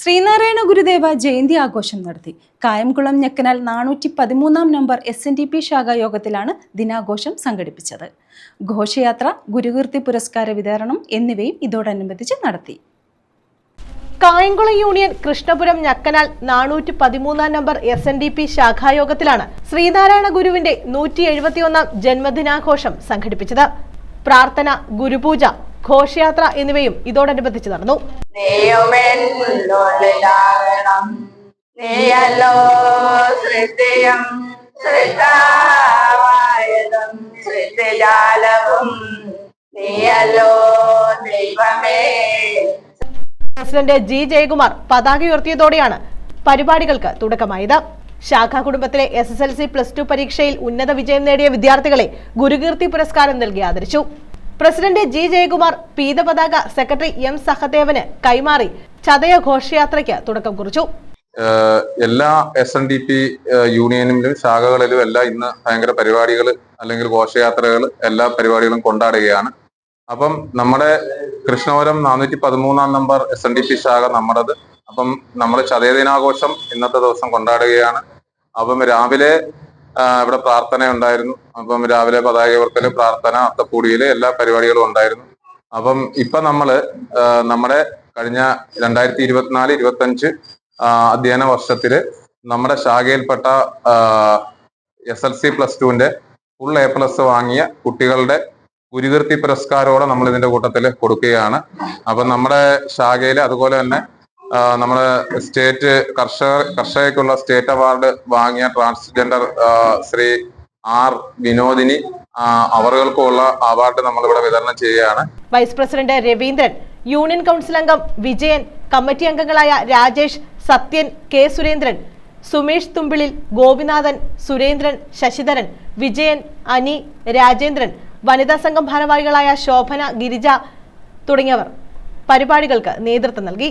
ശ്രീനാരായണ ഗുരുദേവ ജയന്തി ആഘോഷം നടത്തി. കായംകുളം ഞെക്കനാൽ നാനൂറ്റി പതിമൂന്നാം number S N D P ശാഖാ യോഗത്തിലാണ് ദിനാഘോഷം സംഘടിപ്പിച്ചത്. ഘോഷയാത്ര ഗുരുകീർത്തി പുരസ്കാര വിതരണം എന്നിവയും ഇതോടനുബന്ധിച്ച് നടത്തി. കായംകുളം യൂണിയൻ കൃഷ്ണപുരം ഞക്കനാൽ നാനൂറ്റി പതിമൂന്നാം number S N D P ശാഖായോഗത്തിലാണ് Sreenarayana ഗുരുവിന്റെ നൂറ്റി എഴുപത്തിയൊന്നാം ജന്മദിനാഘോഷം സംഘടിപ്പിച്ചത്. പ്രാർത്ഥന ഗുരുപൂജ ഘോഷയാത്ര എന്നിവയും ഇതോടനുബന്ധിച്ച് നടന്നു. നീയുമെന്നുള്ളിലാകണം നീയല്ലോ സൃഷ്ടിയും സൃഷ്ടാവായതും സൃഷ്ടിജാലവും നീയല്ലോ ദൈവമേ. പ്രസിഡന്റ് ജി ജയകുമാർ പതാക ഉയർത്തിയതോടെയാണ് പരിപാടികൾക്ക് തുടക്കമായത്. ശാഖാ കുടുംബത്തിലെ S S L C plus two പരീക്ഷയിൽ ഉന്നത വിജയം നേടിയ വിദ്യാർത്ഥികളെ ഗുരുകീർത്തി പുരസ്കാരം നൽകി ആദരിച്ചു. പ്രസിഡന്റ് ജി ജയകുമാർ പീതപതാക സെക്രട്ടറി എം സഹദേവന് കൈമാറി ചതയ ഘോഷയാത്രയ്ക്ക് തുടക്കം കുറിച്ചു. എല്ലാ എസ് എൻ ഡി പി യൂണിയനിലും ശാഖകളിലും എല്ലാം ഇന്ന് ഭയങ്കര പരിപാടികൾ അല്ലെങ്കിൽ ഘോഷയാത്രകൾ എല്ലാ പരിപാടികളും കൊണ്ടാടുകയാണ്. അപ്പം നമ്മുടെ കൃഷ്ണപുരം നാനൂറ്റി പതിമൂന്നാം number S N D P ശാഖ നമ്മുടേത്. അപ്പം നമ്മൾ ചതയ ദിനാഘോഷം ഇന്നത്തെ ദിവസം കൊണ്ടാടുകയാണ്. അപ്പം രാവിലെ ഇവിടെ പ്രാർത്ഥന ഉണ്ടായിരുന്നു. അപ്പം രാവിലെ പതാക ഉയർത്തൽ പ്രാർത്ഥന അത്തപ്പൂടിയിൽ എല്ലാ പരിപാടികളും ഉണ്ടായിരുന്നു. അപ്പം ഇപ്പൊ നമ്മൾ നമ്മുടെ കഴിഞ്ഞ രണ്ടായിരത്തി ഇരുപത്തിനാല് ഇരുപത്തഞ്ച് അധ്യയന വർഷത്തിൽ നമ്മുടെ ശാഖയിൽപ്പെട്ട എസ് എൽ സി പ്ലസ് ടുവിന്റെ ഫുൾ എ പ്ലസ് വാങ്ങിയ കുട്ടികളുടെ ഗുരുകീർത്തി പുരസ്കാരോടെ നമ്മൾ ഇതിന്റെ കൂട്ടത്തിൽ കൊടുക്കുകയാണ്. അപ്പം നമ്മുടെ ശാഖയിൽ അതുപോലെ തന്നെ നമ്മുടെ സ്റ്റേറ്റ് കർഷക കർഷകയ്ക്കുള്ള സ്റ്റേറ്റ് അവാർഡ് വാങ്ങിയ ട്രാൻസ്ജെൻഡർ ശ്രീ ആർ വിനോദിനി അവർക്കുള്ള അവാർഡ് നമ്മളിവിടെ വിതരണം ചെയ്യുകയാണ്. Vice president Raveendran union council അംഗം വിജയൻ കമ്മിറ്റി അംഗങ്ങളായ രാജേഷ് സത്യൻ കെ സുരേന്ദ്രൻ സുമേഷ് തുമ്പിളിൽ ഗോപിനാഥൻ സുരേന്ദ്രൻ ശശിധരൻ വിജയൻ അനി രാജേന്ദ്രൻ വനിതാ സംഘം ഭാരവാഹികളായ ശോഭന ഗിരിജ തുടങ്ങിയവർ. പരിപാടികൾക്ക് നേതൃത്വം നൽകി.